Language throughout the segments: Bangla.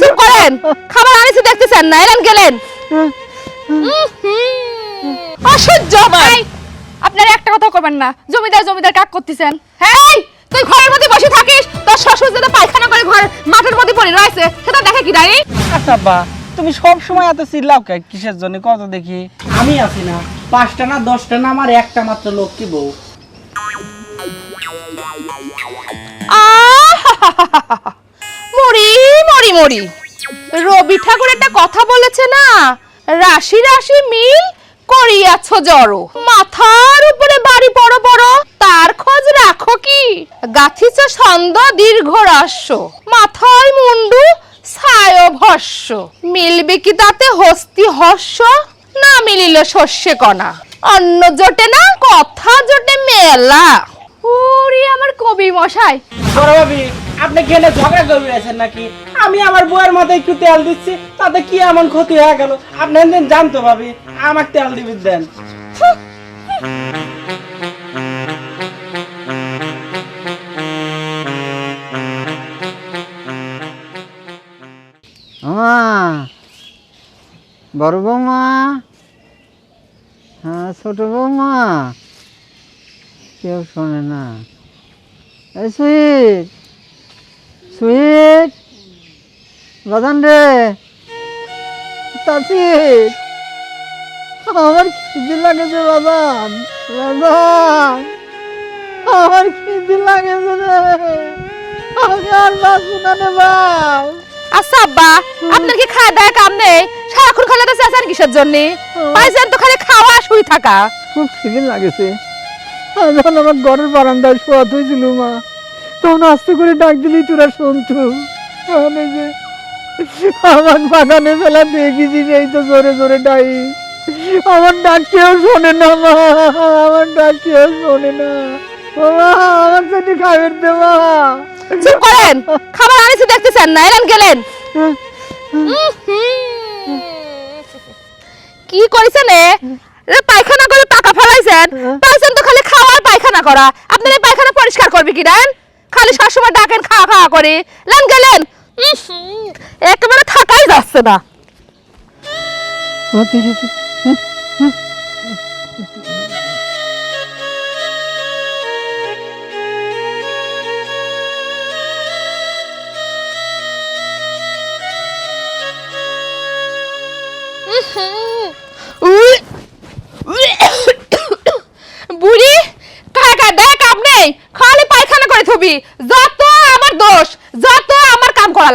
চুপ করেন খাবার আনিছি দেখতেছেন না এলেন গেলেন। অসহ্য ভাই আপনারা একটা কথা করবেন না জমিদার জমিদার কাক করতেছেন? হ্যাঁ তুই ঘরের মধ্যে বসে থাকিস? তোর শ্বশুর যেটা পায়খানা করে ঘর মাঠের মধ্যে পড়ে রয়েছে সেটা দেখে কি নাই আচ্ছা বা তুমি সব সময় এত চিল্লাও কে? কিসের জন্য? কত দেখি? আমি আছি না পাঁচটা না দশটা না আমার একটা মাত্র লক্ষ্মী বউ। আহাহাহাহা। মরি মরি মরি। রবি ঠাকুর একটা কথা বলেছে না? রাশি রাশি মিল করিয়াছ জড়ো। মাথার উপরে বাড়ি বড় বড়, তার খোঁজ রাখো কি? গাথিছ ছন্দ দীর্ঘ রাস্য মাথায় মুন্ডু ছায় ভস্য। মিলবে কি তাতে হস্তি হস্য, না মিলিল শস্যে কণা? অন্য জোটে না, কথা জোটে মেলা। ওরে আমার কবি মশাই। আপনি খেলে ঝগড়া করে আছেন নাকি? আমি আমার বউয়ের মাথায় একটু তেল দিচ্ছি, তাতে কি এমন ক্ষতি হয়ে গেল? আপনি একদিন জানতো ভাবি আমার তেল দিবি দেন। বড় বৌমা হ্যাঁ ছোট বৌমা, কেউ শোনে না। Sweet sweet. বাদান রে। তাসির আমার খিদে লাগেছে বাদান বাদান আমার খিদে লাগেছে রে। আমি আর বাঁচবো না রে বাপ। আচ্ছা আব্বা আপনার কি খাওয়া দাওয়া কাম নেই? সারাক্ষণ খালে তো চেঁচান কিসের জন্য? পাইছেন তো খালি খাওয়া শুই থাকা। খুব খিদে লাগেছে। আমি আমার ঘরের বারান্দায় শোয়া হয়েছিল মা। তখন আস্তে করে ডাক দিলি তোরা শুনতু এই যে আমার বাগানে ফেলা দেখেছি সেই তো জোরে জোরে ডাই। আমার ডাক কেউ শোনে না মা। আমার ডাক কেউ শোনে না। মা আমার সাথে খাবার দে মা। চুপ করেন। খাবার আনিছি দেখতেছেন না। এলেন গেলেন। কি করেছেন এ? পায়খানা করে টাকা ফেলাইছেন। পাইছেন তো খালি খাওয়া আর পায়খানা করা। আপনার পায়খানা পরিষ্কার করবে কি দেন? খালি সবসময় ডাকেন খাওয়া খাওয়া করে। লেন গেলেন? একেবারে থাকাই যাচ্ছে না।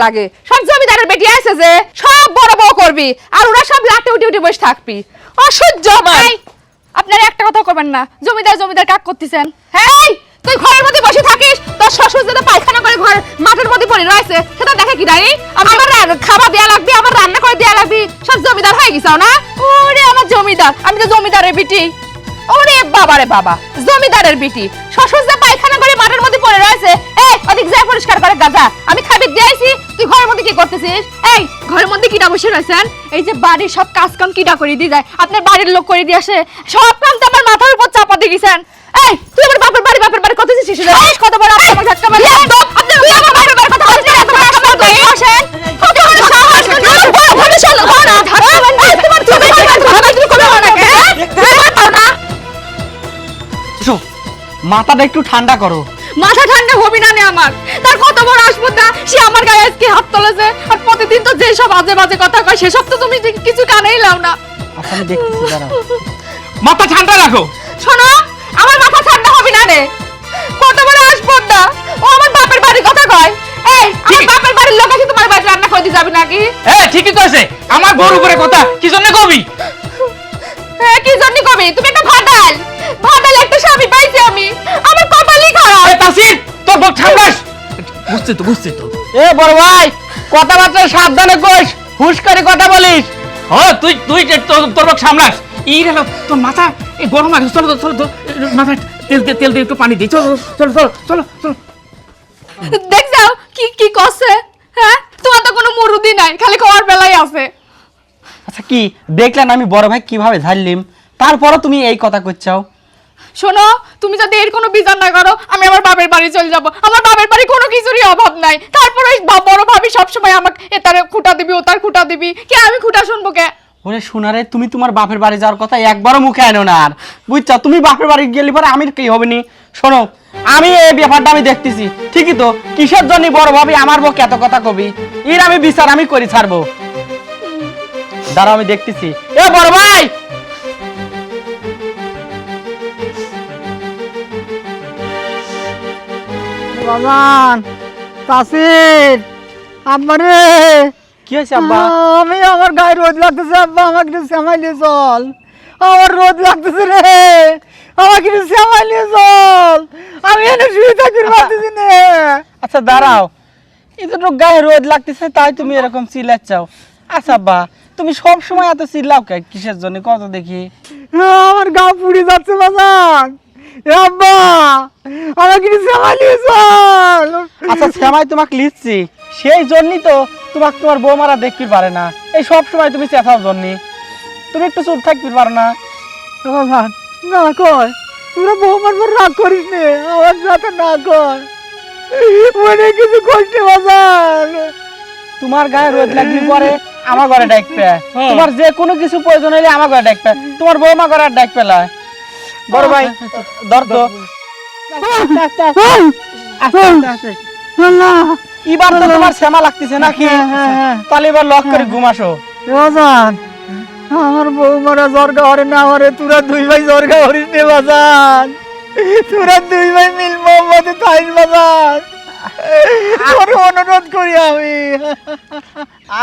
লাগে। সব জমিদারের বেটি আছে যে সব বড় বড় করবি আর ওরা সব লাটে উঠে উঠে বসে থাকবি। অসহ্য আমার আপনারা একটা কথা করবেন না জমিদার জমিদার কাক করতেছেন? হ্যাঁ তুই ঘরের মধ্যে বসে থাকিস তোর শ্বশুর যেটা পায়খানা করে ঘর মাঠের মধ্যে পড়ে রয়েছে সেটা দেখে কি নাই আমার খাবার দেয়া লাগবে আমার রান্না করে দেয়া লাগবে সব জমিদার হয়ে গেছাও না? ওরে আমার জমিদার আমি তো জমিদারের বিটি। ওরে বাবারে বাবা জমিদারের বিটি শ্বশুর যে পায়খানা করে মাঠের মধ্যে পড়ে রয়েছে। এই ওদিক যায় পরিষ্কার করে গাজা আমি খাবার দিয়েছি তুই ঘরের মধ্যে কি করতেছিস? এই ঘরের মধ্যে কিটা বসে রয়েছেন এই যে বাড়ির সব কাজ কাম কিটা করে দিয়ে যায় আপনার বাড়ির লোক করে দিয়ে আসে সব কাম তো আমার মাথার উপর চাপা দিয়ে গেছেন এই তুই আমার বাপের বাড়ি বাপের বাড়ি কত শিশু কত বড় আপনি আমার ধাক্কা মারলেন আপনি আমার বাপের বাড়ি কথা মাথাটা একটু ঠান্ডা করো। মাথা ঠান্ডা হবি না নে আমার। তার কত বড় আসপদা সে আমার গায়ে আজকে হাত তুলেছে আর প্রতিদিন তো যে সব বাজে বাজে কথা কয় সেসব তো তুমি কিছু কানেই লাও না। আচ্ছা আমি দেখতেছি দাঁড়াও। মাথা ঠান্ডা রাখো। শোনো আমার মাথা ঠান্ডা হবি না রে কত বড় আসপদা ও আমার বাপের বাড়ির কথা কয়। এই আমার বাপের বাড়ির লোক এসে তোমার বাড়ি রান্না করে দিয়ে যাবে নাকি? হ্যাঁ ঠিকই কইছে। আমার বউর উপরে কথা কি জন্য কবি? হ্যাঁ কি জন্য কবি? তুমি আমি? আমার কপালই খারাপ। এ তাসির তোর বুঝছি তো বুঝছি তো। এ বড় ভাই কথাবার্তা সাবধানে কইস হুশ করে কথা বলিস। ও তুই তুই তোর সামলাস। এই রে তোর মাথা এই গরম আছে চলো চলো মাথা তেল তেল তেল দিয়ে একটু পানি দিই। চলো চলো চলো চলো চলো। দেখ যাও কি কি করছে হ্যাঁ? তোমার তো কোনো মুরুদি নাই খালি খাওয়ার বেলায় আছে। আচ্ছা কি? দেখলেন আমি বড় ভাই কীভাবে ঝাড়লিম? তারপরও তুমি এই কথা করছাও শোনো, তুমি যদি এর কোনো বিচার না করো, আমি আমার বাপের বাড়ি চলে যাব। আমার বাপের বাড়ি কোনো কিছুরই অভাব নাই। তারপর বড় ভাবি সবসময় আমাকে এ তার খুঁটা দিবি, ও তার খুঁটা দিবি। কে, আমি খুঁটা শুনব কে? ওরে শোনারে তুমি তোমার বাপের বাড়ি যাওয়ার কথা একবারও মুখে আনো না আর। বুঝছ? তুমি বাপের বাড়ি গেলে পরে আমি কি হবে নি? শোনো, আমি এই ব্যাপারটা আমি দেখতেছি। ঠিকই তো? কিসের জন্য বড় ভাবি আমার বউকে এত কথা কবি? এর আমি বিচার আমি করি ছাড়বো। দাঁড়াও, আমি দেখতেছি। এ বড় ভাই! বাজান তাসির আব্বা রে। কি হয়েছে আব্বা? আমি আমার গায়ে রোদ লাগতেছে আব্বা আমাকে একটু সামাইলে চল। আমার রোদ লাগতেছে রে। আমাকে একটু সামাইলে চল। আমি এনে শুয়ে থাকি পারতেছি না। আচ্ছা দাঁড়াও। এতটুকু গায়ে রোদ লাগতেছে তাই তুমি এরকম চিল্লাচ্ছাও। আচ্ছা আব্বা তুমি সব সময় এত চিল্লাও কে? কিসের জন্য? কত দেখি। আমার গা পুড়ে যাচ্ছে বাজান এ আব্বা আমাকে একটু আচ্ছা শ্যামাই তোমাকে লিখছি সেই জন্যই তো তোমাকে তোমার বৌমারা দেখতে পারে না। এই সব সময় তুমি চেঁচাও জন্যই তুমি একটু চুপ থাকতে পারো না। বাজান না কয়। তোরা বৌমার পর রাগ করিস নে আমার সাথে না কর মনে কিছু কষ্ট বাজান তোমার গায়ে রোদ লাগলে পরে আমার ঘরে ডাকবে তোমার যে কোনো কিছু প্রয়োজন হলে আমার ঘরে ডাকবে তোমার বৌমা ঘরে আর ডাক পেলায়। বড় ভাই ধর তো। এবার তো তোমার শ্যামা লাগতেছে নাকি। তাহলে এবার লক করে ঘুমাসো বাজান আমার বৌমারা জর্গা হরে না হরে তোরা দুই ভাই জর্গা হরিস নে বাজান তোরা দুই ভাই মিল মোহাম্মদে তাইস বাজান তোর অনুরোধ করি আমি।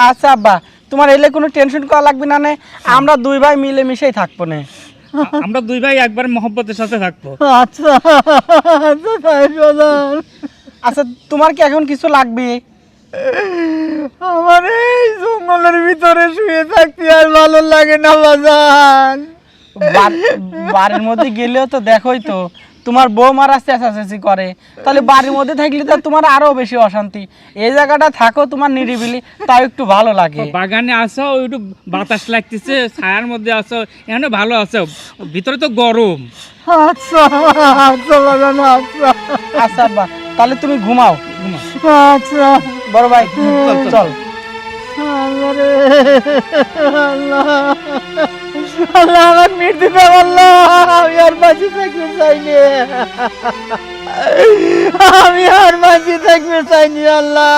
আচ্ছা আব্বা তোমার এলে কোনো টেনশন করা লাগবে না নে। আমরা দুই ভাই মিলে মিশেই থাকব না। আমরা দুই ভাই একবার মহব্বতের সাথে থাকব। আচ্ছা আচ্ছা আচ্ছা তোমার কি এখন কিছু লাগবে? আমার এই জঙ্গলের ভিতরে শুয়ে থাকতে আর ভালো লাগে না বাজান। বাড়ির মধ্যে গেলেও তো দেখোই তো। তোমার বউ মারা চেঁচাচেঁচি করে। তাহলে বাড়ির মধ্যে থাকলে তো তোমার আরও বেশি অশান্তি। এই জায়গাটা থাকো তোমার নিরিবিলি তাও একটু ভালো লাগে। বাগানে আসো একটু বাতাস লাগতেছে ছায়ার মধ্যে আসো এখানে ভালো আছো। ভিতরে তো গরম। আচ্ছা আচ্ছা আচ্ছা আচ্ছা আব্বা তাহলে তুমি ঘুমাও। আচ্ছা। বড় ভাই চল। আল্লাহ রে, আল্লাহ। আল্লাহ আমার মৃত্যু আল্লাহ আমি আর বাঁচি থাকতে চাইনি। আমি আর বাঁচি থাকতে চাইনি আল্লাহ।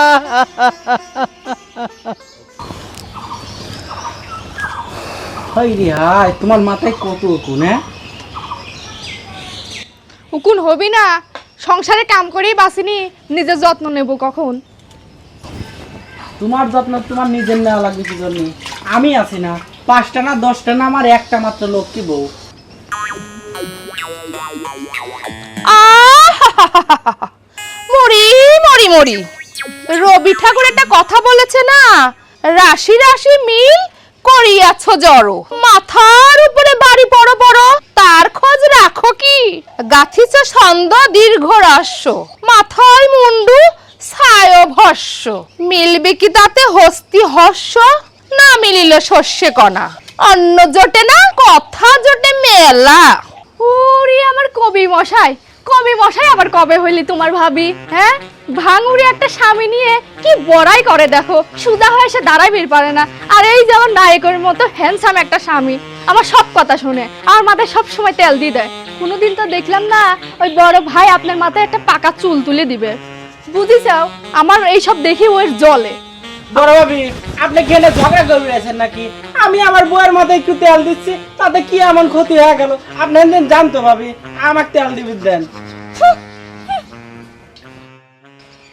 হাই রে হাই তোমার মাথায় কত কোন হ্যাঁ? উকুন হবি না সংসারে কাম করেই বাসিনি নিজের যত্ন নেব কখন? তোমার যত্ন তোমার নিজের নেওয়া লাগবে কি জন্য? আমি আছি না। পাঁচটা না, দশটা না, আমার একটা মাত্র লক্ষ্মী বউ? মরি মরি মরি। রবি ঠাকুর একটা কথা বলেছে না? রাশি রাশি মিল করিয়াছ জড়ো। মাথার উপরে বাড়ি বড় বড়, তার খোঁজ রাখো কি? গাথিছ ছন্দ দীর্ঘ রাস্য মাথায় মুন্ডু ছায় ভস্য মিলবে কি তাতে হস্তি হস্য? না মিলিল শস্যে কণা। অন্ন জোটে না, কথা জোটে মেলা। ওরে আমার কবি মশাই কবি মশাই আবার কবে হইলি তোমার ভাবি? হ্যাঁ? ভাঙুরি একটা স্বামী নিয়ে কি বড়াই করে দেখো। সুদা হয়ে সে দাঁড়াই বের পারে না। আর এই যেমন নায়কের মতো হ্যান্ডসাম একটা স্বামী, আমার সব কথা শুনে, আমার মাথায় সব সময় তেল দিয়ে দেয়। কোনোদিন তো দেখলাম না, ওই বড় ভাই আপনার মাথায় একটা পাকা চুল তুলে দিবে। বুঝি চাও আমার এইসব দেখি ওর জলে। বড় ভাবি আপনি খেলে ঝগড়া করে আছেন নাকি? আমি আমার বউয়ের মাথায় একটু তেল দিচ্ছি তাতে কি এমন ক্ষতি হয়ে গেল? আপনি একদিন জানতো ভাবি আমাকে তেল দিবি দেন।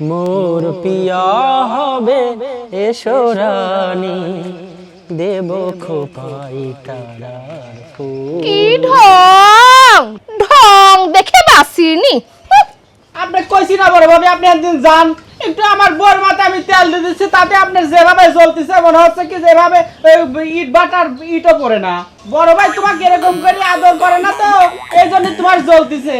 মোর পিয়া হবে এসো রানী দেব খোপাই তারার কি ঢং? ঢং দেখে বাসিনি আপনি কইছি না বড় ভাবি আপনি একদিন যান। একটু আমার বউয়ের মাথায় আমি তেল দিয়ে দিচ্ছি তাতে আপনার যেভাবে জ্বলতেছে মনে হচ্ছে কি যেভাবে ইট বাটার ইটও পড়ে না। বড় ভাই তোমাকে এরকম করে আদর করে না তো? এই জন্য তোমার জ্বলতেছে।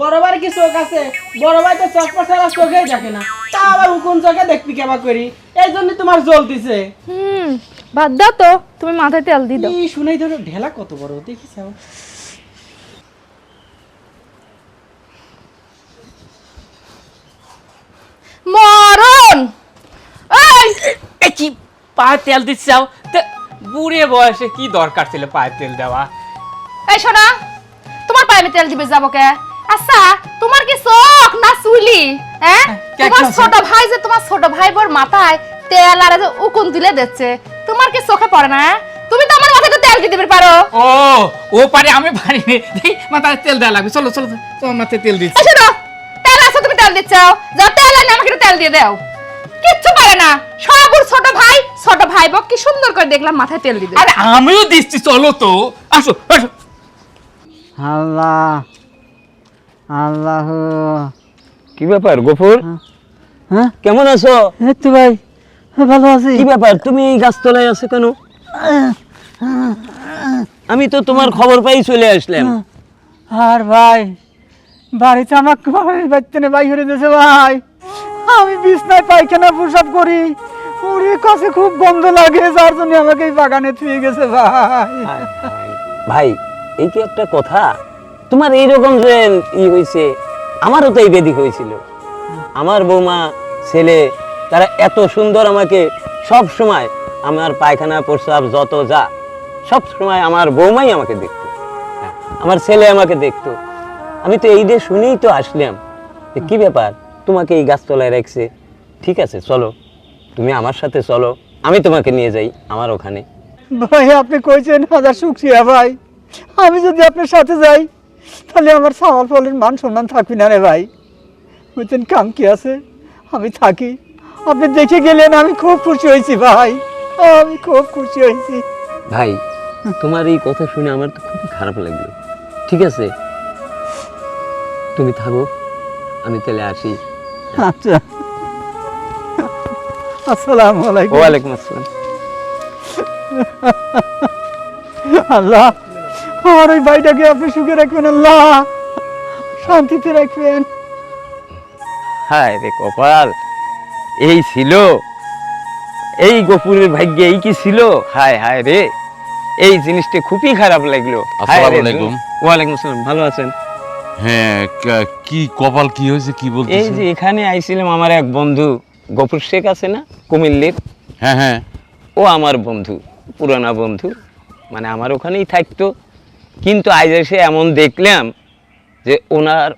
বড় কি চোখ আছে? বড় ভাই তো চশমা ছাড়া চোখেই দেখে না। তা আবার উকুন চোখে দেখবি কেবা করি? এই জন্য তোমার জ্বলতেছে। হুম বাদ দাও তো তুমি মাথায় তেল দিয়ে দাও। শুনেই ধরো ঢেলা কত বড় দেখিস মরণ। পায়ে তেল দিচ্ছাও তে বুড়ে বয়সে কি দরকার ছিল পায়ে তেল দেওয়া? এই শোনা তোমার পায়ে আমি তেল দিবে যাব কে? আচ্ছা তোমার কি চোখ না চুলি? হ্যাঁ তোমার ছোট ভাই যে তোমার ছোট ভাই বোর মাথায় তেল আর উকুন তুলে দিচ্ছে তোমার কি চোখে পড়ে না হ্যাঁ? তুমি তো আমার মাথায় তেল দিতে পারো। ও ও পারে আমি দেখি মাথায় তেল দেওয়া লাগবে। চলো চলো তোমার মাথায় তেল দিচ্ছি। এই শোনো তেল আছে তুমি তেল দিচ্ছ। যা তেল তেল দিয়ে দাও। কিচ্ছু পারে না। সব ওর ছোট ভাই ছোট ভাই বক কি সুন্দর করে দেখলাম মাথায় তেল দিতে আরে আমিও দিচ্ছি চলো তো। আসো আসো। আল্লাহ আল্লাহ। কি ব্যাপার গফুর? হ্যাঁ কেমন আছো? এই তো ভাই ভালো আছি। কি ব্যাপার তুমি এই গাছতলায় আছো কেন? আমি তো তোমার খবর পাই চলে আসলাম। আর ভাই বাড়িতে আমাকে বাড়ির বাচ্চানে বাই করে দিয়েছে ভাই। আমি বিছনায় পায়খানা প্রসাব করি। ওরে কাছে খুব গন্ধ লাগে যার জন্য আমাকে এই বাগানে থুয়ে গেছে ভাই। ভাই এই কি একটা কথা? তোমার এইরকম যে ই হয়েছে আমারও তো এই বেদি হয়েছিল আমার বৌমা ছেলে তারা এত সুন্দর আমাকে সব সময় আমার পায়খানা প্রস্রাব যত যা সব সময় আমার বৌমাই আমাকে দেখতো। হ্যাঁ, আমার ছেলে আমাকে দেখতো। আমি তো এই দিয়ে শুনেই তো আসলাম কি ব্যাপার? তোমাকে এই গাছতলায় রাখছে। ঠিক আছে চলো। তুমি আমার সাথে চলো। আমি তোমাকে নিয়ে যাই আমার ওখানে। ভাই আপনি কইছেন হাজার শুক্রিয়া ভাই। আমি যদি আপনার সাথে যাই তাহলে আমার সামাল ফলের মান সম্মান থাকবি না রে ভাই। বুঝছেন কাম কি আছে? আমি থাকি। আপনি দেখে গেলেন আমি খুব খুশি হয়েছি ভাই। আমি খুব খুশি হয়েছি। ভাই তোমার এই কথা শুনে আমার তো খুবই খারাপ লাগল। ঠিক আছে? তুমি থাকো। আমি তাহলে আসি। আচ্ছা। আসসালামু আলাইকুম। ওয়ালাইকুম আসসালাম। আল্লাহ আমার ওই ভাইটাকে আপনি সুখে রাখবেন আল্লাহ। শান্তিতে রাখবেন। হায় রে কপাল এই ছিল? এই গপুরের ভাগ্যে এই কি ছিল? হায় হায় রে এই জিনিসটা খুবই খারাপ লাগল। হায় আলাইকুম। আসসালাম ভালো আছেন? হ্যাঁ কি কপাল কি হয়েছে কি এই যে এখানে আইছিলাম আমার এক বন্ধু গফুর শেখ আছে না কুমিল্লির? হ্যাঁ হ্যাঁ। ও আমার বন্ধু পুরানা বন্ধু মানে আমার ওখানেই থাকতো। কিন্তু আজ এসে এমন দেখলাম যে ওনার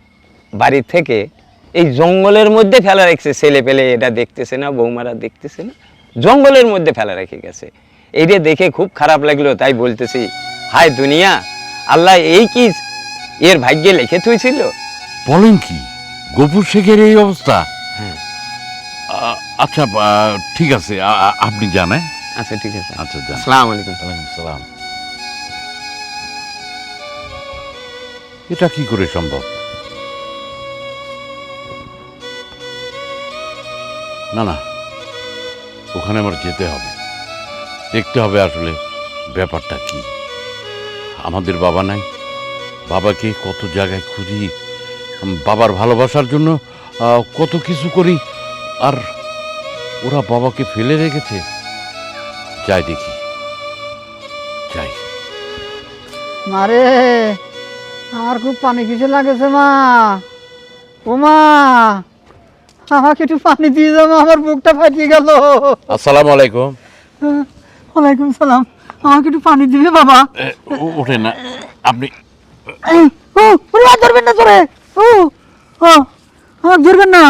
বাড়ি থেকে এই জঙ্গলের মধ্যে ফেলা রেখেছে ছেলে পেলে এটা দেখতেছে না বৌমারা দেখতেছে না জঙ্গলের মধ্যে ফেলা রেখে গেছে। এইটা দেখে খুব খারাপ লাগল তাই বলতেছি হায় দুনিয়া আল্লাহ এই কি এর ভাগ্যে লিখে থুইছিল। বলেন কি গোপুর শেখের এই অবস্থা? হ্যাঁ। আচ্ছা ঠিক আছে আপনি জানেন? আচ্ছা ঠিক আছে। আচ্ছা আসসালামু আলাইকুম। ওয়ালাইকুম সালাম। এটা কি করে সম্ভব? না না ওখানে আমার যেতে হবে। দেখতে হবে আসলে ব্যাপারটা কি। আমাদের বাবা নাই। বাবাকে কত জায়গায় খুঁজি বাবার ভালোবাসার জন্য কত কিছু করি আর ওরা বাবাকে ফেলে রেখেছে। যাই দেখি। যাই। মারে আমার খুব পানি কিছু লাগেছে মা। ও মা আমাকে একটু পানি দিয়ে যাব আমার বুকটা ফাটিয়ে গেল। আসসালামু আলাইকুম। ওয়ালাইকুম সালাম। আমাকে একটু পানি দিবে বাবা? এ, ও- ওঠেন না। আপনি ও ওরে আর ধরবেন না তোরে। ও ও আমাকে ধরবেন না।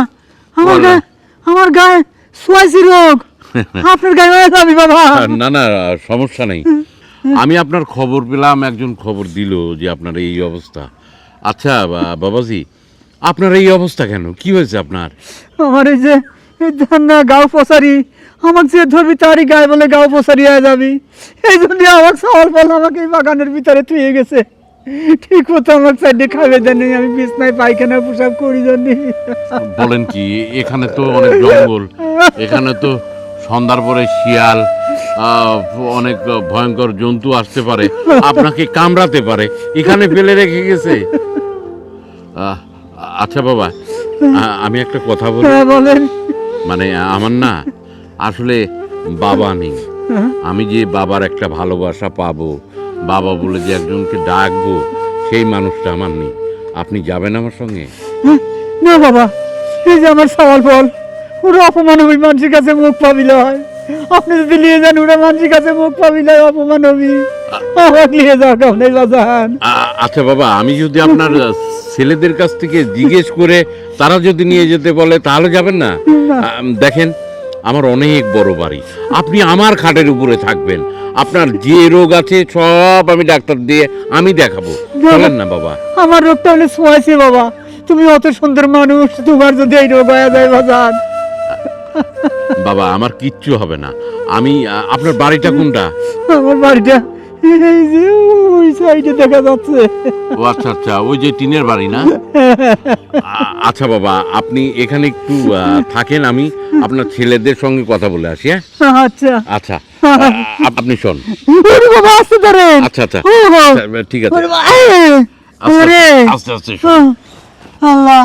আমার গায়ে আমার গায়ে সোয়াইসি রোগ। আপনার গায়ে হয়ে যাবি বাবা। না না সমস্যা নেই। আমি আপনার খবর পেলাম একজন খবর দিল যে আপনার এই অবস্থা। আচ্ছা বাবাজি আপনার এই অবস্থা কেন? কি হয়েছে আপনার? আমার এই যে না গাও পসারি। আমাকে যে ধরবি তারই গায়ে বলে গাও পসারি হয়ে যাবি। এই জন্য আমার সওয়াল আমাকে এই বাগানের ভিতরে থুয়ে গেছে। ঠিক মতো আমার সাইডে খাবে জানি আমি বিছনায় পায়খানা পোশাক করি জানি। বলেন কি এখানে তো অনেক জঙ্গল এখানে তো সন্ধ্যার পরে শিয়াল অনেক ভয়ঙ্কর জন্তু আসতে পারে আপনাকে কামড়াতে পারে এখানে ফেলে রেখে গেছে। আচ্ছা বাবা আমি একটা কথা বলি। হ্যাঁ বলেন। মানে আমার না আসলে বাবা নেই। আমি যে বাবার একটা ভালোবাসা পাবো বাবা বলে যে একজনকে ডাকবো সেই মানুষটা আমার নেই। আপনি যাবেন আমার সঙ্গে? না বাবা এই যে আমার সওয়াল ফল ওরা অপমান হই মানুষের কাছে মুখ পাবিলে হয়। আপনি যদি নিয়ে যান ওরা মানুষের কাছে মুখ পাবি না অপমান হবি। নিয়ে যাও কেমন বাজান আ- আচ্ছা বাবা আমি যদি আপনার ছেলেদের কাছ থেকে জিজ্ঞেস করে তারা যদি নিয়ে যেতে বলে তাহলে যাবেন না? দেখেন আমার অনেক বড় বাড়ি। আপনি আমার খাটের উপরে থাকবেন। আপনার যে রোগ আছে সব আমি ডাক্তার দিয়ে আমি দেখাবো। চলেন না বাবা। আমার রোগটা হলে শোয়াইছে বাবা। তুমি অত সুন্দর মানুষ তোমার যদি এই রোগ হয়ে যায় বাজান। বাবা আমার কিচ্ছু হবে না। আমি আপনার বাড়িটা কোনটা? আমার বাড়িটা এই যে ওই সাইডে দেখা যাচ্ছে। ও আচ্ছা আচ্ছা ওই যে টিনের বাড়ি না? আচ্ছা বাবা আপনি এখানে একটু থাকেন আমি। আপনার ছেলেদের সঙ্গে কথা বলে আসি হ্যাঁ? আচ্ছা। আচ্ছা। আপনি শোন। ওরে বাবা আসতে ধরেন। আচ্ছা আচ্ছা। আচ্ছা, ঠিক আছে। ওরে আস্তে আস্তে। আল্লাহ।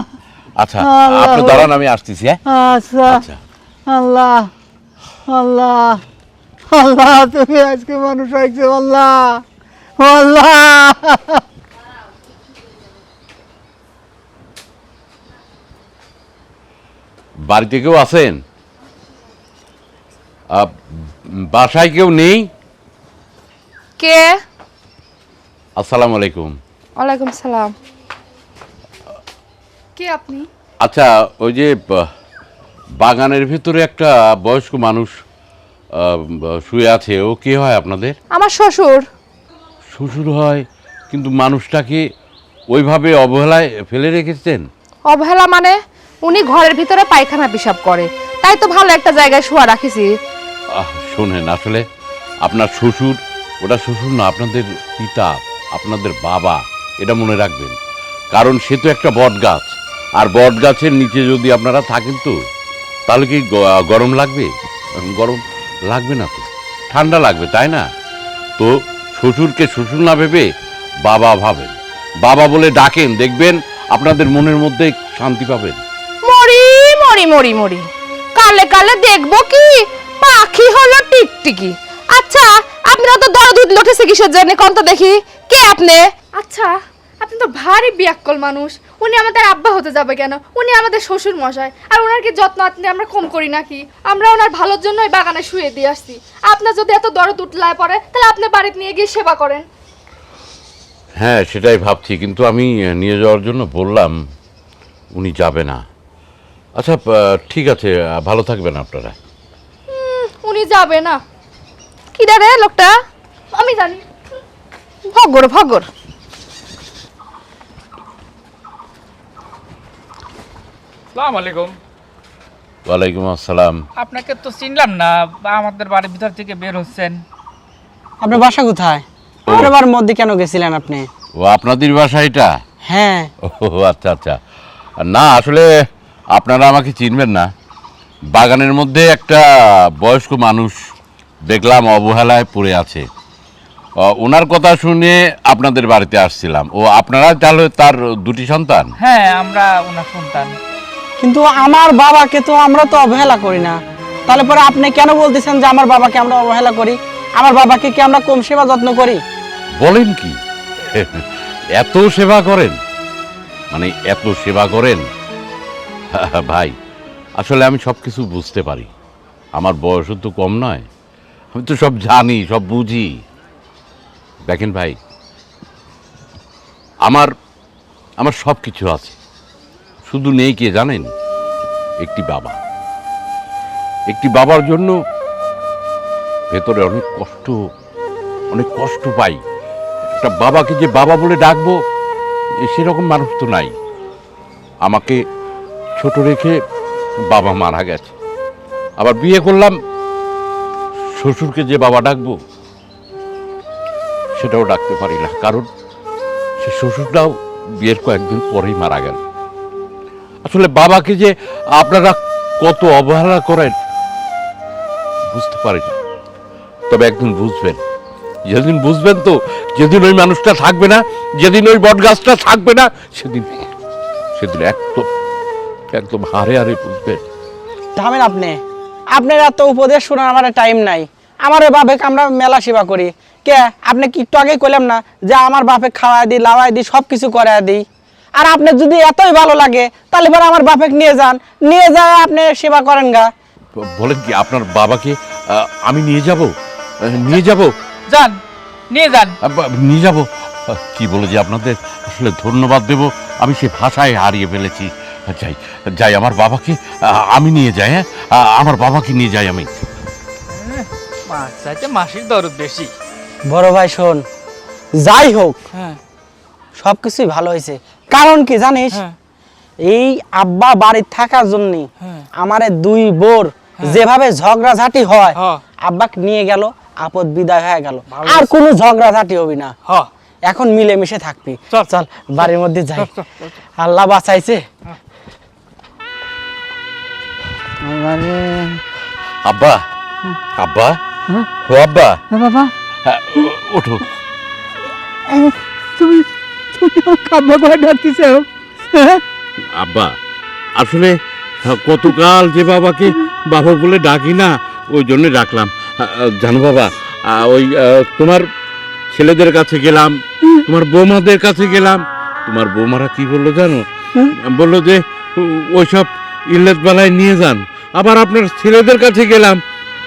আচ্ছা। আপনি দাঁড়ান আমি আসতেছি হ্যাঁ? আচ্ছা। আচ্ছা। আল্লাহ আল্লাহ আল্লাহ তুমি আজকে মানুষ হয়েছে আল্লাহ আল্লাহ। বাড়িতে কেউ আছেন? বাসায় কেউ নেই? কে? আসসালামু আলাইকুম ওয়ালাইকুম সালাম। কে আপনি? আচ্ছা ওই যে বা- বাগানের ভিতরে একটা বয়স্ক মানুষ শুয়ে আছে ও কে হয় আপনাদের? আমার শ্বশুর। শ্বশুর হয় কিন্তু মানুষটাকে ওইভাবে অবহেলায় ফেলে রেখেছেন? অবহেলা মানে উনি ঘরের ভিতরে পায়খানা পেশাব করে। তাই তো ভালো একটা জায়গায় শোয়া রাখিছি। আহ, শোনেন, আসলে আপনার শ্বশুর, ওটা শ্বশুর না, আপনাদের পিতা, আপনাদের বাবা, এটা মনে রাখবেন। কারণ সে তো একটা বট গাছ আর বট গাছের নিচে যদি আপনারা থাকেন তো, তাহলে কি গরম লাগবে? গরম লাগবে না তো, ঠান্ডা লাগবে, তাই না? তো শ্বশুরকে শ্বশুর না ভেবে বাবা ভাবেন, বাবা বলে ডাকেন, দেখবেন আপনাদের মনের মধ্যে শান্তি পাবেন। মরি মরি মরি মরি, কালে কালে দেখব কি? পাখি হলো টিকটিকি। আচ্ছা আপনারা তো দরদ লটেছে কিসের জন্য? কোন তো দেখি? কে আপনি? আচ্ছা আপনি তো ভারী বিয়াক্কল মানুষ। উনি আমাদের আব্বা হতে যাবে কেন? উনি আমাদের শ্বশুর মশাই আর ওনার কি যত্ন আত্মি আমরা কম করি নাকি? আমরা ওনার ভালোর জন্য ওই বাগানে শুয়ে দিয়ে আসছি। আপনার যদি এত দরদ উঠলায় পড়ে তাহলে আপনি বাড়িতে নিয়ে গিয়ে সেবা করেন। হ্যাঁ সেটাই ভাবছি। কিন্তু আমি নিয়ে যাওয়ার জন্য বললাম উনি যাবে না। আচ্ছা ঠিক আছে ভালো থাকবেন আপনারা। উনি যাবে না। কি রে লোকটা? আমি জানি। ভগর ভগর। সালাম আলাইকুম। ওয়ালাইকুম আসসালাম। আপনাকে তো চিনলাম না আমাদের বাড়ির ভিতর থেকে বের হচ্ছেন। আপনার বাসা কোথায়? বাড়ির মধ্যে কেন গেছিলেন আপনি? ও আপনাদের বাসা এটা? হ্যাঁ। ও আচ্ছা আচ্ছা। না আসলে আপনারা আমাকে চিনবেন না। বাগানের মধ্যে একটা বয়স্ক মানুষ দেখলাম অবহেলায় পড়ে আছে। ওনার কথা শুনে আপনাদের বাড়িতে আসছিলাম। ও আপনারা তাহলে তার দুটি সন্তান? হ্যাঁ আমরা ওনার সন্তান। কিন্তু আমার বাবাকে তো আমরা তো অবহেলা করি না। তাহলে পরে আপনি কেন বলতেছেন যে আমার বাবাকে আমরা অবহেলা করি? আমার বাবাকে কি আমরা কম সেবা যত্ন করি? বলেন কি? এত সেবা করেন? মানে এত সেবা করেন? ভাই আসলে আমি সব কিছু বুঝতে পারি। আমার বয়সও তো কম নয়। আমি তো সব জানি, সব বুঝি। দেখেন ভাই, আমার আমার সব কিছু আছে। শুধু নেই কে জানেন? একটি বাবা। একটি বাবার জন্য ভেতরে অনেক কষ্ট অনেক কষ্ট পাই। একটা বাবাকে যে বাবা বলে ডাকবো সেরকম মানুষ তো নাই। আমাকে ছোট রেখে বাবা মারা গেছে। আবার বিয়ে করলাম, শ্বশুরকে যে বাবা ডাকবো, সেটাও ডাকতে পারি না। কারণ সে শ্বশুরটাও বিয়ের কয়েকদিন পরেই মারা গেল। আসলে বাবাকে যে আপনারা কত অবহেলা করেন, বুঝতে পারি না। তবে একদিন বুঝবেন। যেদিন বুঝবেন তো, যেদিন ওই মানুষটা থাকবে না, যেদিন ওই বট গাছটা থাকবে না, সেদিন সেদিন একদম একদম হারে হারে বুঝবেন থামেন আপনি। আপনার এত উপদেশ শোনার আমার টাইম নাই। আমার ওই বাপেকে আমরা মেলা সেবা করি। কে? আপনি কি একটু আগে কইলাম না যে আমার বাপে খাওয়াই দিই লাওয়াই দিই সব কিছু করাই দিই। আর আপনার যদি এতই ভালো লাগে তাহলে পরে আমার বাপেক নিয়ে যান। নিয়ে যায় আপনি সেবা করেন গা। বলেন কি আপনার বাবাকে আহ, আমি নিয়ে যাব? নিয়ে যাব? যান নিয়ে যান। নিয়ে যাব? কি বলে যে আপনাদের? আসলে ধন্যবাদ দেব। আমি সে ভাষায় হারিয়ে ফেলেছি। যাই যাই আমার বাবাকে আমি নিয়ে যাই হ্যাঁ? আমার বাবাকে নিয়ে যাই আমি। মাছ চাইতে মাসির দরদ বেশি। বড় ভাই শোন যাই হোক হ্যাঁ। সব কিছুই ভালো হয়েছে। কারণ কি জানিস? হ্যাঁ। এই আব্বা বাড়ির থাকার জন্য হ্যাঁ। আমার দুই বোর যেভাবে ঝগড়াঝাটি হয় হ্যাঁ। আব্বাকে নিয়ে গেল আপদ বিদায় হয়ে গেল। আর কোনো ঝগড়াঝাটি হবি না। হ। এখন মিলেমিশে থাকবি। চল। চল বাড়ির মধ্যে যাই। আল্লাহ বাঁচাইছে। আব্বা? আব্বা? ও আব্বা? বাবা। হ্যাঁ, ওঠো। তুমি তুমি আমার কাব্বা করে ডাকতেছ। হ্যাঁ? আব্বা আসলে কতকাল যে বাবাকে বাবা বলে ডাকি না ওই জন্য ডাকলাম। জানো বাবা ওই তোমার ছেলেদের কাছে গেলাম তোমার বৌমাদের কাছে গেলাম। তোমার বৌমারা কি বলল জানো? বলল যে ওইসব ইল্লাত বেলায় নিয়ে যান। আবার আপনার ছেলেদের কাছে গেলাম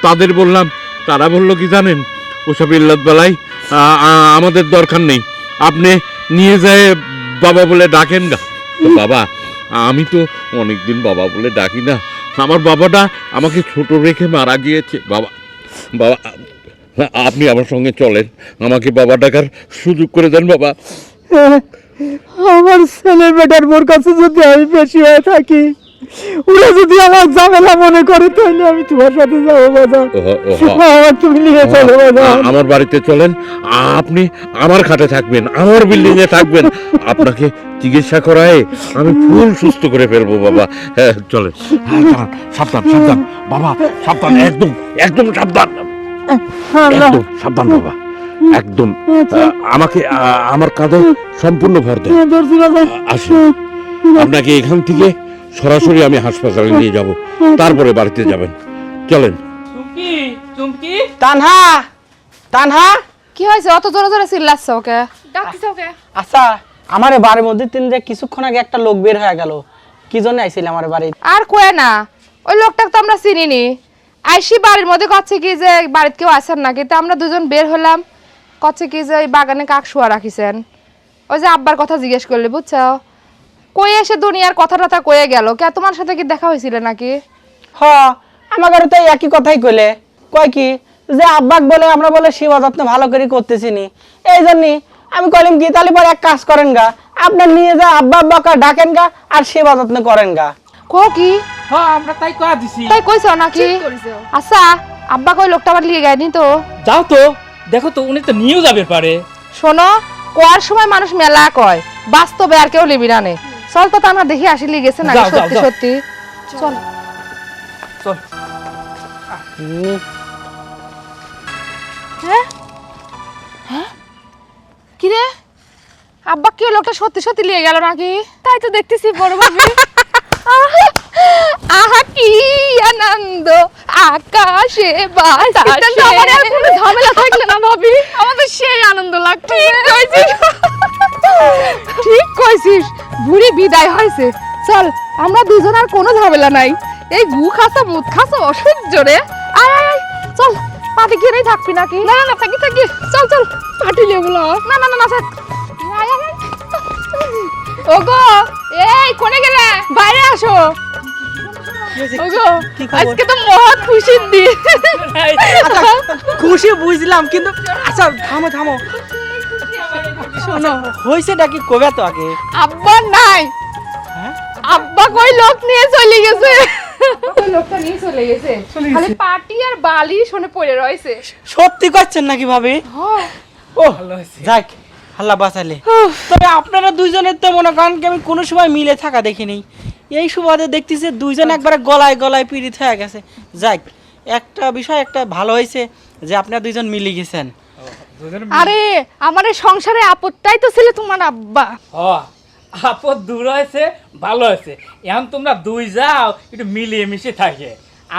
তাদের বললাম তারা বলল কি জানেন ওসব ইল্লাত বেলায় আহ, আহ, আমাদের দরকার নেই। আপনি নিয়ে যায় বাবা বলে ডাকেন না বাবা আমি তো অনেকদিন বাবা বলে ডাকি না। আমার বাবাটা আমাকে ছোট রেখে মারা গিয়েছে। বাবা বাবা আপনি আমার সঙ্গে চলেন। আমাকে বাবা ডাকার সুযোগ করে দেন বাবা। আমার ছেলে বেটার বোর কাছে যদি আমি বেশি হয়ে থাকি ওরা যদি আমার ঝামেলা মনে করে তাহলে আমি তোমার সাথে যাব বাজার। আমার তুমি নিয়ে চলো বাজার আমার বাড়িতে চলেন আপনি আমার খাটে থাকবেন আমার বিল্ডিং এ থাকবেন। আপনাকে চিকিৎসা করায় আমি ফুল সুস্থ করে ফেলব বাবা। হ্যাঁ চলেন। হ্যাঁ, সাবধান সাবধান। বাবা সাবধান একদম একদম সাবধান। একদম সাবধান বাবা। একদম আমাকে আমার কাঁধে সম্পূর্ণ ভর বাজার আসুন। আপনাকে এখান থেকে সরাসরি আমি হাসপাতালে নিয়ে যাব। তারপরে বাড়িতে যাবেন। চলেন। চুমকি চুমকি। তানহা তানহা। কি হয়েছে? অত জোরে জোরে চিল্লাচ্ছ ওকে? ডাকতেছ ওকে। আচ্ছা আমার বাড়ির মধ্যে তিন যে কিছুক্ষণ আগে একটা লোক বের হয়ে গেল। কি জন্য আইছিল আমার বাড়ি আর কয়ে না ওই লোকটাকে তো আমরা চিনিনি। আইসি বাড়ির মধ্যে কচ্ছে কি যে বাড়িতে কেউ আসেন নাকি? তা আমরা দুজন বের হলাম। কচ্ছে কি যে ওই বাগানে কাক শুয়া রাখিছেন। ওই যে আব্বার কথা জিজ্ঞেস করলে বুঝছ? কই এসে দুনিয়ার কথা টথা কয়ে গেল। কে তোমার সাথে কি দেখা হয়েছিল নাকি? হ আমার ঘরে তো একই কথাই কইলে। কয় কি? যে আব্বাক বলে আমরা বলে সেবা যত্ন ভালো করে করতেছি নি এই জন্যই আমি কইলাম কি তাহলে পরে এক কাজ করেন গা। আপনার নিয়ে যা আব্বা আব্বা কা ডাকেন গা আর সেবা যত্ন করেন গা। কো কি? হ্যাঁ আমরা তাই কয়া দিছি। তাই কইছো নাকি? আচ্ছা আব্বা কই লোকটা আবার লিয়ে গায়নি তো? যাও তো দেখো তো উনি তো নিয়েও যাবে পারে। শোনো কোয়ার সময় মানুষ মেলা কয় বাস্তবে আর কেউ লিবি না নে। চল তো আমরা দেখি আসি গেছে যাও, সত্যি সত্যি। চল। চল। কি রে আব্বা কি ওই লোকটা সত্যি সত্যি গেল নাকি? তাই তো দেখতেছি বড় ভাবি। আহা কি আনন্দ। আকাশে আমার কোনো ঝামেলা থাকলে না ভাবি। আমাদের সেই আনন্দ। বিদায় হয়েছে। চল আমরা দুজন আর কোনো ঝামেলা নাই। এই গু খাসা মুত খাসা অসহ্য রে। আয় আয় আয়, চল পাটি গিয়ে থাকবি নাকি? না না না থাকি থাকি। চল চল পাটি লে বলো। না না না না থাক। ওগো এই কোনে গেলে? বাইরে আসো। ওগো আজকে তো মহা খুশির দিন। খুশি বুঝলাম কিন্তু আচ্ছা থামো থামো। শোনো হয়েছেটা কি কবে তো আগে? আব্বা নাই। আব্বা কই লোক নিয়ে চলে গেছে? লোকটা নিয়ে চলে গেছে? খালি পাটি আর বালি শোনে পড়ে রয়েছে। সত্যি করছেন নাকি ভাবি? ও যাক আল্লাহ বাঁচালে। তবে আপনারা দুইজনের তো মনে করেন কি আমি কোনো সময় মিলে থাকা দেখিনি। এই সুবাদে দেখতেছি দুইজন একবারে গলায় গলায় পীড়িত হয়ে গেছে। যাক একটা বিষয় একটা ভালো হয়েছে যে আপনারা দুইজন মিলে গেছেন। আরে আমার এই সংসারে আপদটাই তো ছিল তোমার আব্বা। হ আপদ দূর হয়েছে ভালো হয়েছে। এখন তোমরা দুই যাও একটু মিলিয়ে মিশে থাকে।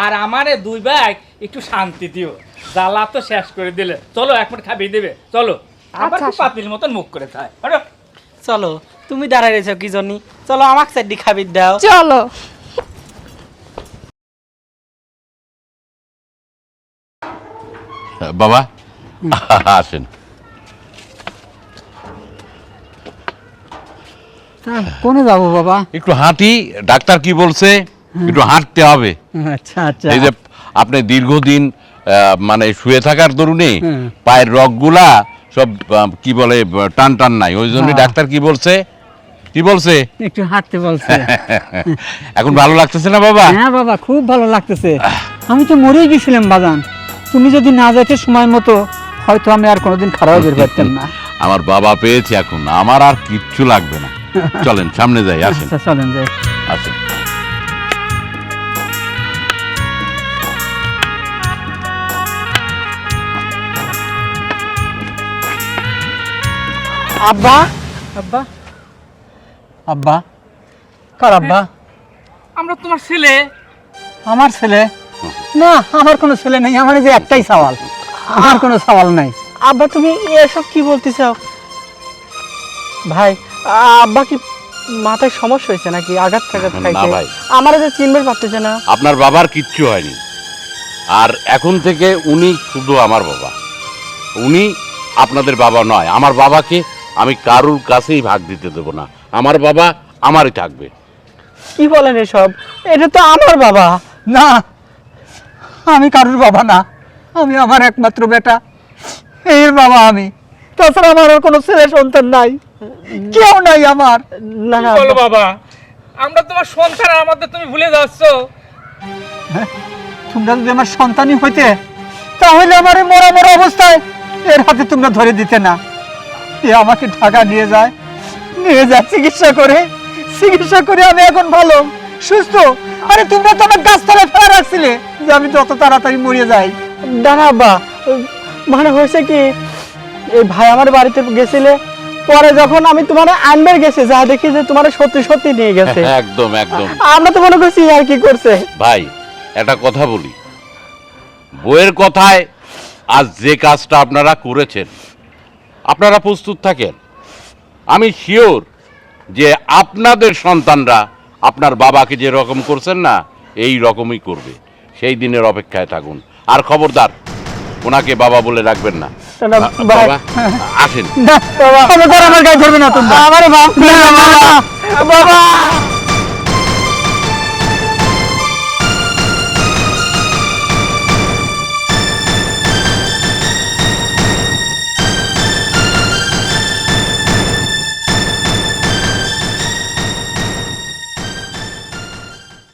আর আমার দুই ভাই একটু শান্তি দিও। জ্বালা তো শেষ করে দিলে। চলো এক মিনিট খাবিয়ে দেবে। চলো। আবার আচ্ছা, আচ্ছা। পাতিল মতন মুখ করে থাকে চলো তুমি দাঁড়ায় রয়েছো কি জনি চলো আমার সাইডি খাবি দাও। চলো। বাবা আসেন। কোনে যাব বাবা? একটু হাঁটি ডাক্তার কি বলছে? একটু হাঁটতে হবে। আচ্ছা আচ্ছা। এই যে আপনি দীর্ঘদিন মানে শুয়ে থাকার দরুনে পায়ের রগগুলা সব কি বলে টান টান নাই। ওই জন্য হ্যাঁ। ডাক্তার কি বলছে? কি বলছে? একটু হাঁটতে বলছে। এখন ভালো লাগতেছে না বাবা? হ্যাঁ বাবা খুব ভালো লাগতেছে। আমি তো মরেই গেছিলাম বাজান। তুমি যদি না যেতে সময় মতো হয়তো আমি আর কোনোদিন খারাপ বের পারতাম না। আমার বাবা পেয়েছি এখন। আমার আর কিচ্ছু লাগবে না। চলেন সামনে যাই আসেন। আচ্ছা চলেন যাই। আসেন। আব্বা? আব্বা? আব্বা? কার আব্বা? আমরা তোমার ছেলে। আমার ছেলে? না আমার কোনো ছেলে নেই আমার এই যে একটাই সওয়াল। আমার কোনো সওয়াল নাই। আব্বা তুমি এসব কি বলতে চাও? ভাই আব্বা কি মাথায় সমস্যা হয়েছে নাকি? আঘাত টাঘাত খাইছে? ভাই। আমার যে চিনবে পারতেছে না। আপনার বাবার কিচ্ছু হয়নি। আর এখন থেকে উনি শুধু আমার বাবা। উনি আপনাদের বাবা নয় আমার বাবাকে আমি কারুর কাছেই ভাগ দিতে দেবো না। আমার বাবা আমারই থাকবে। কি বলেন এসব? এটা তো আমার বাবা। না আমি কারুর বাবা না। আমি আমার একমাত্র বেটা। এর বাবা আমি। তাছাড়া আমার আর কোনো ছেলে সন্তান নাই। কেউ নাই আমার। না না বলো বাবা? আমরা তোমার সন্তান আর আমাদের তুমি ভুলে যাচ্ছ। তোমরা যদি আমার সন্তানই হইতে তাহলে আমার এই মরা মরা অবস্থায় এর হাতে তোমরা ধরে দিতে না। এ আমাকে ঢাকা নিয়ে যায় নিয়ে যায় চিকিৎসা করে। চিকিৎসা করে আমি এখন ভালো সুস্থ। আরে তোমরা তো আমার গাছতলায় ফেলা রাখছিলে যে আমি যত তাড়াতাড়ি মরে যাই। দাঁড়া বা। মানে হয়েছে কি এই ভাই আমার বাড়িতে গেছিলে পরে যখন আমি তোমার আনবার গেছে যা দেখি যে তোমার সত্যি সত্যি নিয়ে গেছে। একদম একদম। আমরা তো মনে করছি আর কি করছে। ভাই একটা কথা বলি। বইয়ের কথায় আজ যে কাজটা আপনারা করেছেন আপনারা প্রস্তুত থাকেন। আমি শিওর যে আপনাদের সন্তানরা আপনার বাবাকে যে রকম করছেন না এই রকমই করবে। সেই দিনের অপেক্ষায় থাকুন। আর খবরদার ওনাকে বাবা বলে রাখবেন না। না, বাবা আসেন। না, আমার গায়ে ধরবে না তোমরা। আমার বাপ। বাবা।